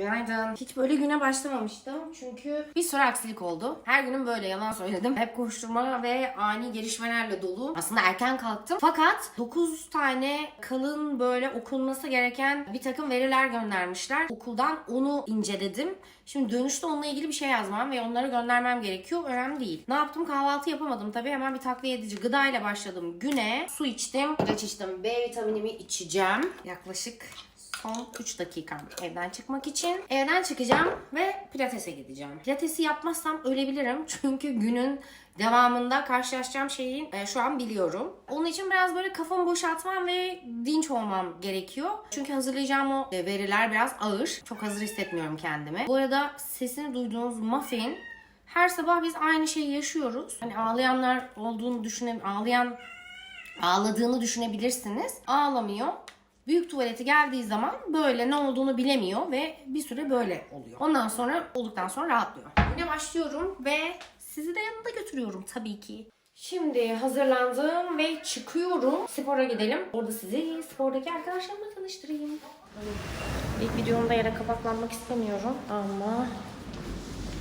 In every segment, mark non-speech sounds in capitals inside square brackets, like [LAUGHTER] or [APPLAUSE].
Günaydın. Hiç böyle güne başlamamıştım çünkü bir sürü aksilik oldu. Her günüm böyle yalan söyledim. Hep koşturma ve ani gelişmelerle dolu. Aslında erken kalktım. Fakat 9 tane kalın böyle okunması gereken bir takım veriler göndermişler. Okuldan onu inceledim. Şimdi dönüşte onunla ilgili bir şey yazmam ve onları göndermem gerekiyor. Önemli değil. Ne yaptım? Kahvaltı yapamadım tabii. Hemen bir takviye edici gıdayla başladım güne. Su içtim. ilaç içtim. B vitaminimi içeceğim. Yaklaşık son 3 dakikam evden çıkmak için. Evden çıkacağım ve pilatese gideceğim. Pilatesi yapmazsam ölebilirim. [LAUGHS] Çünkü günün devamında karşılaşacağım şeyi e, şu an biliyorum. Onun için biraz böyle kafamı boşaltmam ve dinç olmam gerekiyor. Çünkü hazırlayacağım o e, veriler biraz ağır. Çok hazır hissetmiyorum kendimi. Bu arada sesini duyduğunuz muffin her sabah biz aynı şeyi yaşıyoruz. Hani ağlayanlar olduğunu düşüne ağlayan ağladığını düşünebilirsiniz. Ağlamıyor. Büyük tuvaleti geldiği zaman böyle ne olduğunu bilemiyor ve bir süre böyle oluyor. Ondan sonra olduktan sonra rahatlıyor. Güne başlıyorum ve sizi de yanında götürüyorum tabii ki. Şimdi hazırlandım ve çıkıyorum. Spora gidelim. Orada sizi spordaki arkadaşlarımla tanıştırayım. İlk videomda yere kapaklanmak istemiyorum ama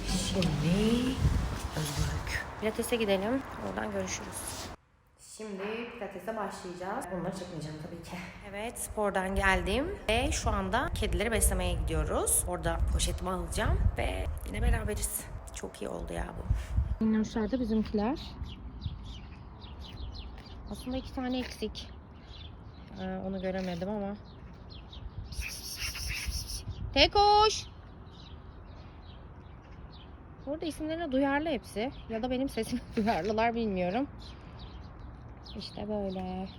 şimdi özgürlük. Pilates'e gidelim. Oradan görüşürüz. Şimdi pilatese başlayacağız. Onları çekmeyeceğim tabii ki. Evet spordan geldim ve şu anda kedileri beslemeye gidiyoruz. Orada poşetimi alacağım ve yine beraberiz. Çok iyi oldu ya bu. Minnoşlar da bizimkiler. Aslında iki tane eksik. Ee, onu göremedim ama. Tekoş! Burada isimlerine duyarlı hepsi. Ya da benim sesime [LAUGHS] duyarlılar bilmiyorum. İşte böyle.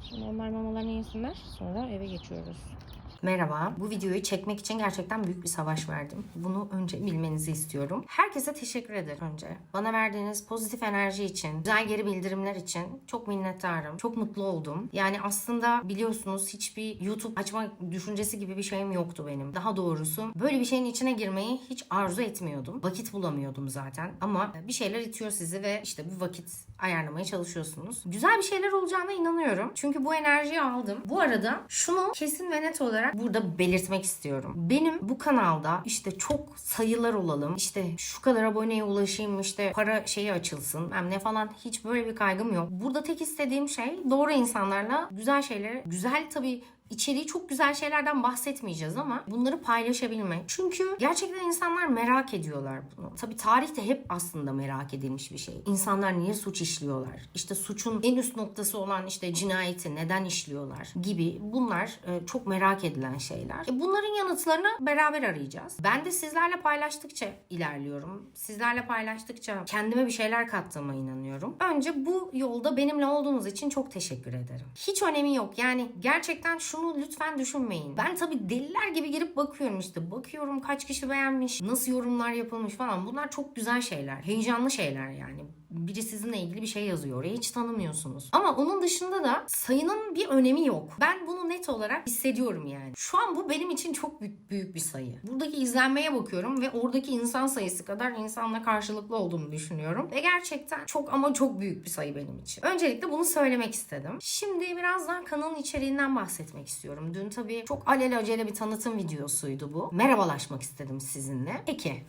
Şimdi onlar mamalarını yesinler. Sonra eve geçiyoruz. Merhaba. Bu videoyu çekmek için gerçekten büyük bir savaş verdim. Bunu önce bilmenizi istiyorum. Herkese teşekkür ederim önce. Bana verdiğiniz pozitif enerji için, güzel geri bildirimler için çok minnettarım. Çok mutlu oldum. Yani aslında biliyorsunuz hiçbir YouTube açma düşüncesi gibi bir şeyim yoktu benim. Daha doğrusu böyle bir şeyin içine girmeyi hiç arzu etmiyordum. Vakit bulamıyordum zaten. Ama bir şeyler itiyor sizi ve işte bir vakit ayarlamaya çalışıyorsunuz. Güzel bir şeyler olacağına inanıyorum. Çünkü bu enerjiyi aldım. Bu arada şunu kesin ve net olarak burada belirtmek istiyorum. Benim bu kanalda işte çok sayılar olalım, işte şu kadar aboneye ulaşayım, işte para şeyi açılsın, hem ne falan hiç böyle bir kaygım yok. Burada tek istediğim şey doğru insanlarla güzel şeyleri, güzel tabii içeriği çok güzel şeylerden bahsetmeyeceğiz ama bunları paylaşabilmek. Çünkü gerçekten insanlar merak ediyorlar bunu. Tabii tarih de hep aslında merak edilmiş bir şey. İnsanlar niye suç işliyorlar? İşte suçun en üst noktası olan işte cinayeti neden işliyorlar gibi bunlar e, çok merak edilen şeyler. E, bunların yanıtlarını beraber arayacağız. Ben de sizlerle paylaştıkça ilerliyorum. Sizlerle paylaştıkça kendime bir şeyler kattığıma inanıyorum. Önce bu yolda benimle olduğunuz için çok teşekkür ederim. Hiç önemi yok. Yani gerçekten şunu lütfen düşünmeyin. Ben tabii deliler gibi girip bakıyorum işte. Bakıyorum kaç kişi beğenmiş, nasıl yorumlar yapılmış falan. Bunlar çok güzel şeyler. Heyecanlı şeyler yani. Biri sizinle ilgili bir şey yazıyor. Orayı hiç tanımıyorsunuz. Ama onun dışında da sayının bir önemi yok. Ben bunu net olarak hissediyorum yani. Şu an bu benim için çok büyük, büyük bir sayı. Buradaki izlenmeye bakıyorum ve oradaki insan sayısı kadar insanla karşılıklı olduğunu düşünüyorum. Ve gerçekten çok ama çok büyük bir sayı benim için. Öncelikle bunu söylemek istedim. Şimdi birazdan kanalın içeriğinden bahsetmek istiyorum. Dün tabii çok alelacele bir tanıtım videosuydu bu. Merhabalaşmak istedim sizinle. Peki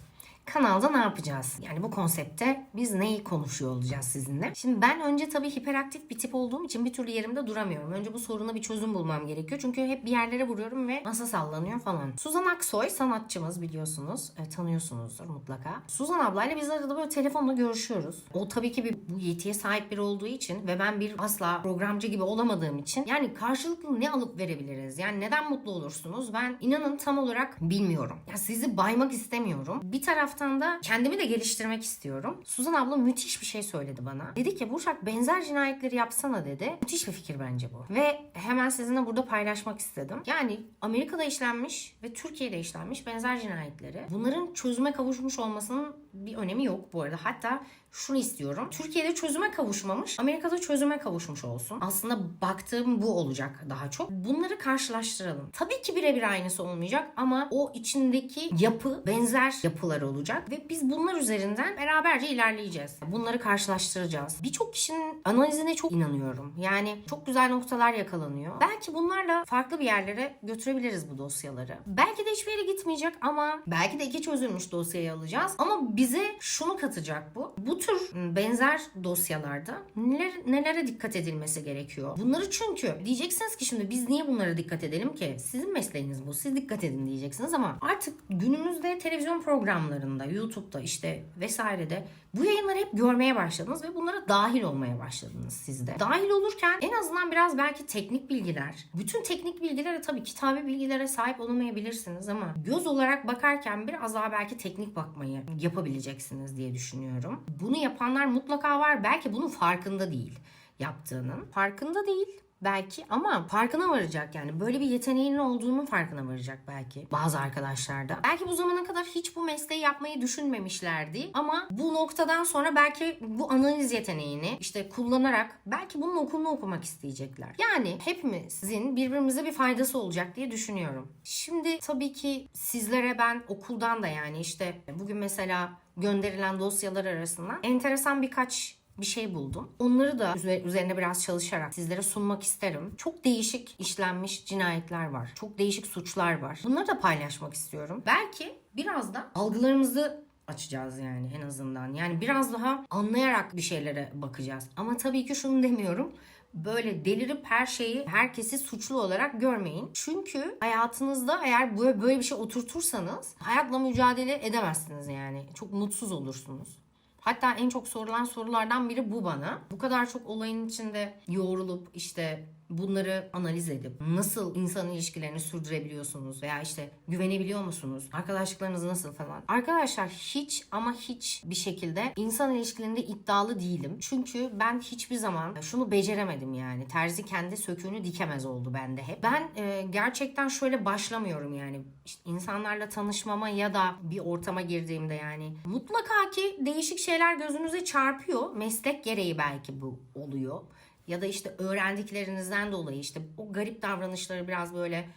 kanalda ne yapacağız? Yani bu konsepte biz neyi konuşuyor olacağız sizinle? Şimdi ben önce tabii hiperaktif bir tip olduğum için bir türlü yerimde duramıyorum. Önce bu soruna bir çözüm bulmam gerekiyor. Çünkü hep bir yerlere vuruyorum ve masa sallanıyor falan. Suzan Aksoy sanatçımız biliyorsunuz. E, tanıyorsunuzdur mutlaka. Suzan ablayla biz arada böyle telefonla görüşüyoruz. O tabii ki bir bu yetiye sahip biri olduğu için ve ben bir asla programcı gibi olamadığım için yani karşılıklı ne alıp verebiliriz? Yani neden mutlu olursunuz? Ben inanın tam olarak bilmiyorum. Ya sizi baymak istemiyorum. Bir taraftan da kendimi de geliştirmek istiyorum. Suzan abla müthiş bir şey söyledi bana. Dedi ki Burçak benzer cinayetleri yapsana dedi. Müthiş bir fikir bence bu. Ve hemen sizinle burada paylaşmak istedim. Yani Amerika'da işlenmiş ve Türkiye'de işlenmiş benzer cinayetleri. Bunların çözüme kavuşmuş olmasının bir önemi yok bu arada. Hatta şunu istiyorum. Türkiye'de çözüme kavuşmamış, Amerika'da çözüme kavuşmuş olsun. Aslında baktığım bu olacak daha çok. Bunları karşılaştıralım. Tabii ki birebir aynısı olmayacak ama o içindeki yapı benzer yapılar olacak. ve biz bunlar üzerinden beraberce ilerleyeceğiz. Bunları karşılaştıracağız. Birçok kişinin analizine çok inanıyorum. Yani çok güzel noktalar yakalanıyor. Belki bunlarla farklı bir yerlere götürebiliriz bu dosyaları. Belki de hiçbir yere gitmeyecek ama belki de iki çözülmüş dosyayı alacağız. Ama bize şunu katacak bu. Bu tür benzer dosyalarda neler, nelere dikkat edilmesi gerekiyor? Bunları çünkü diyeceksiniz ki şimdi biz niye bunlara dikkat edelim ki? Sizin mesleğiniz bu. Siz dikkat edin diyeceksiniz ama artık günümüzde televizyon programlarında, YouTube'da işte vesairede bu yayınları hep görmeye başladınız ve bunlara dahil olmaya başladınız siz de. Dahil olurken en azından biraz belki teknik bilgiler, bütün teknik bilgilere tabii kitabi bilgilere sahip olamayabilirsiniz ama göz olarak bakarken biraz daha belki teknik bakmayı yapabileceksiniz diye düşünüyorum. Bunu yapanlar mutlaka var. Belki bunun farkında değil yaptığının. Farkında değil belki ama farkına varacak yani böyle bir yeteneğinin olduğunun farkına varacak belki bazı arkadaşlar da. Belki bu zamana kadar hiç bu mesleği yapmayı düşünmemişlerdi ama bu noktadan sonra belki bu analiz yeteneğini işte kullanarak belki bunun okulunu okumak isteyecekler. Yani hepimizin birbirimize bir faydası olacak diye düşünüyorum. Şimdi tabii ki sizlere ben okuldan da yani işte bugün mesela gönderilen dosyalar arasında enteresan birkaç bir şey buldum. Onları da üze- üzerine biraz çalışarak sizlere sunmak isterim. Çok değişik işlenmiş cinayetler var. Çok değişik suçlar var. Bunları da paylaşmak istiyorum. Belki biraz da algılarımızı açacağız yani en azından. Yani biraz daha anlayarak bir şeylere bakacağız. Ama tabii ki şunu demiyorum böyle delirip her şeyi herkesi suçlu olarak görmeyin. Çünkü hayatınızda eğer böyle, böyle bir şey oturtursanız hayatla mücadele edemezsiniz yani. Çok mutsuz olursunuz. Hatta en çok sorulan sorulardan biri bu bana. Bu kadar çok olayın içinde yoğrulup işte bunları analiz edip nasıl insan ilişkilerini sürdürebiliyorsunuz veya işte güvenebiliyor musunuz? Arkadaşlıklarınız nasıl falan. Arkadaşlar hiç ama hiç bir şekilde insan ilişkilerinde iddialı değilim. Çünkü ben hiçbir zaman şunu beceremedim yani. Terzi kendi söküğünü dikemez oldu bende hep. Ben e, gerçekten şöyle başlamıyorum yani. İşte insanlarla tanışmama ya da bir ortama girdiğimde yani mutlaka ki değişik şeyler gözünüze çarpıyor. Meslek gereği belki bu oluyor ya da işte öğrendiklerinizden dolayı işte o garip davranışları biraz böyle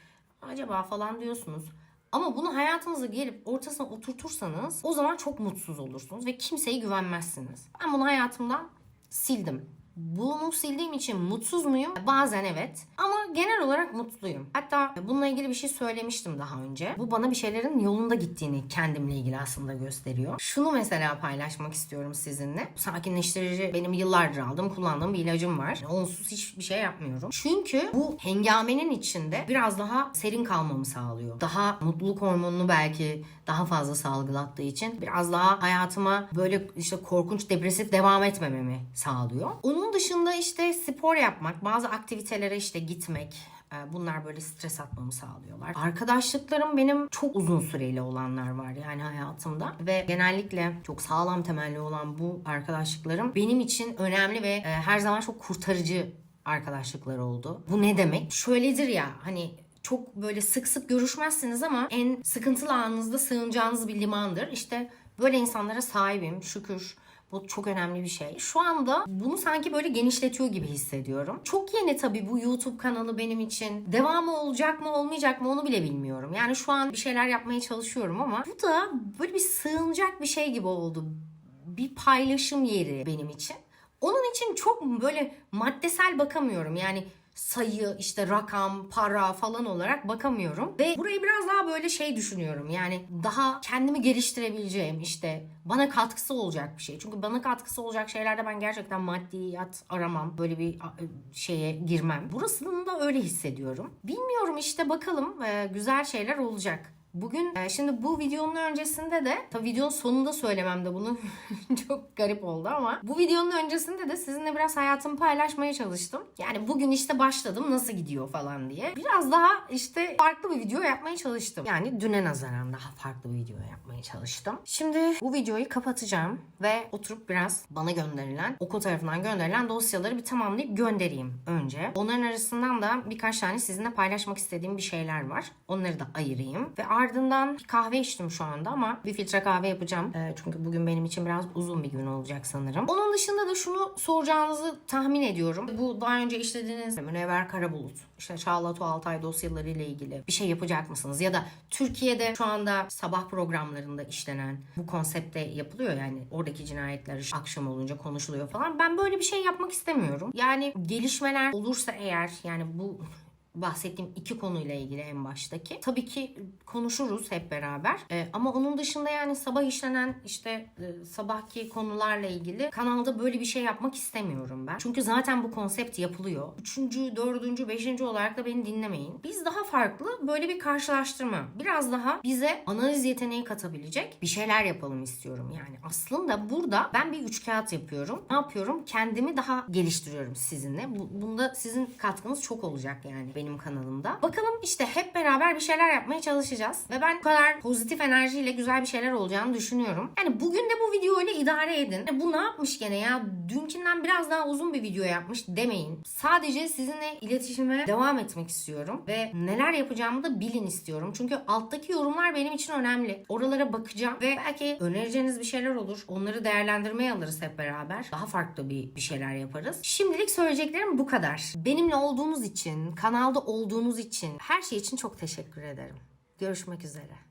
acaba falan diyorsunuz. Ama bunu hayatınıza gelip ortasına oturtursanız o zaman çok mutsuz olursunuz ve kimseye güvenmezsiniz. Ben bunu hayatımdan sildim. Bunu sildiğim için mutsuz muyum? Bazen evet. Ama genel olarak mutluyum. Hatta bununla ilgili bir şey söylemiştim daha önce. Bu bana bir şeylerin yolunda gittiğini kendimle ilgili aslında gösteriyor. Şunu mesela paylaşmak istiyorum sizinle. Sakinleştirici benim yıllardır aldığım, kullandığım bir ilacım var. Onsuz hiçbir şey yapmıyorum. Çünkü bu hengamenin içinde biraz daha serin kalmamı sağlıyor. Daha mutluluk hormonunu belki daha fazla salgılattığı için biraz daha hayatıma böyle işte korkunç depresif devam etmememi sağlıyor. Onun dışında işte spor yapmak, bazı aktivitelere işte gitmek, e, Bunlar böyle stres atmamı sağlıyorlar. Arkadaşlıklarım benim çok uzun süreli olanlar var yani hayatımda ve genellikle çok sağlam temelli olan bu arkadaşlıklarım benim için önemli ve e, her zaman çok kurtarıcı arkadaşlıklar oldu. Bu ne demek? Şöyledir ya hani çok böyle sık sık görüşmezsiniz ama en sıkıntılı anınızda sığınacağınız bir limandır. İşte böyle insanlara sahibim şükür. Bu çok önemli bir şey. Şu anda bunu sanki böyle genişletiyor gibi hissediyorum. Çok yeni tabii bu YouTube kanalı benim için. Devamı olacak mı olmayacak mı onu bile bilmiyorum. Yani şu an bir şeyler yapmaya çalışıyorum ama bu da böyle bir sığınacak bir şey gibi oldu. Bir paylaşım yeri benim için. Onun için çok böyle maddesel bakamıyorum. Yani sayı, işte rakam, para falan olarak bakamıyorum. Ve burayı biraz daha böyle şey düşünüyorum. Yani daha kendimi geliştirebileceğim işte bana katkısı olacak bir şey. Çünkü bana katkısı olacak şeylerde ben gerçekten maddiyat aramam. Böyle bir şeye girmem. Burasını da öyle hissediyorum. Bilmiyorum işte bakalım e, güzel şeyler olacak. Bugün e, şimdi bu videonun öncesinde de tabii videonun sonunda söylemem de bunu [LAUGHS] çok garip oldu ama bu videonun öncesinde de sizinle biraz hayatımı paylaşmaya çalıştım. Yani bugün işte başladım nasıl gidiyor falan diye. Biraz daha işte farklı bir video yapmaya çalıştım. Yani düne nazaran daha farklı bir video yapmaya çalıştım. Şimdi bu videoyu kapatacağım ve oturup biraz bana gönderilen, okul tarafından gönderilen dosyaları bir tamamlayıp göndereyim önce. Onların arasından da birkaç tane sizinle paylaşmak istediğim bir şeyler var. Onları da ayırayım ve Ardından bir kahve içtim şu anda ama bir filtre kahve yapacağım. Ee, çünkü bugün benim için biraz uzun bir gün olacak sanırım. Onun dışında da şunu soracağınızı tahmin ediyorum. Bu daha önce işlediğiniz Münevver Karabulut, işte Çağla Altay dosyaları ile ilgili bir şey yapacak mısınız? Ya da Türkiye'de şu anda sabah programlarında işlenen bu konsepte yapılıyor yani oradaki cinayetler akşam olunca konuşuluyor falan. Ben böyle bir şey yapmak istemiyorum. Yani gelişmeler olursa eğer yani bu bahsettiğim iki konuyla ilgili en baştaki. Tabii ki konuşuruz hep beraber. Ee, ama onun dışında yani sabah işlenen işte e, sabahki konularla ilgili kanalda böyle bir şey yapmak istemiyorum ben. Çünkü zaten bu konsept yapılıyor. Üçüncü, dördüncü, beşinci olarak da beni dinlemeyin. Biz daha farklı böyle bir karşılaştırma. Biraz daha bize analiz yeteneği katabilecek bir şeyler yapalım istiyorum yani. Aslında burada ben bir üç kağıt yapıyorum. Ne yapıyorum? Kendimi daha geliştiriyorum sizinle. Bu- Bunda sizin katkınız çok olacak yani benim kanalımda. Bakalım işte hep beraber bir şeyler yapmaya çalışacağız. Ve ben bu kadar pozitif enerjiyle güzel bir şeyler olacağını düşünüyorum. Yani bugün de bu videoyla idare edin. Yani bu ne yapmış gene ya? Dünkünden biraz daha uzun bir video yapmış demeyin. Sadece sizinle iletişime devam etmek istiyorum. Ve neler yapacağımı da bilin istiyorum. Çünkü alttaki yorumlar benim için önemli. Oralara bakacağım ve belki önereceğiniz bir şeyler olur. Onları değerlendirmeye alırız hep beraber. Daha farklı bir, bir şeyler yaparız. Şimdilik söyleyeceklerim bu kadar. Benimle olduğunuz için, kanalda olduğunuz için, her şey için çok teşekkür ederim. Görüşmek üzere.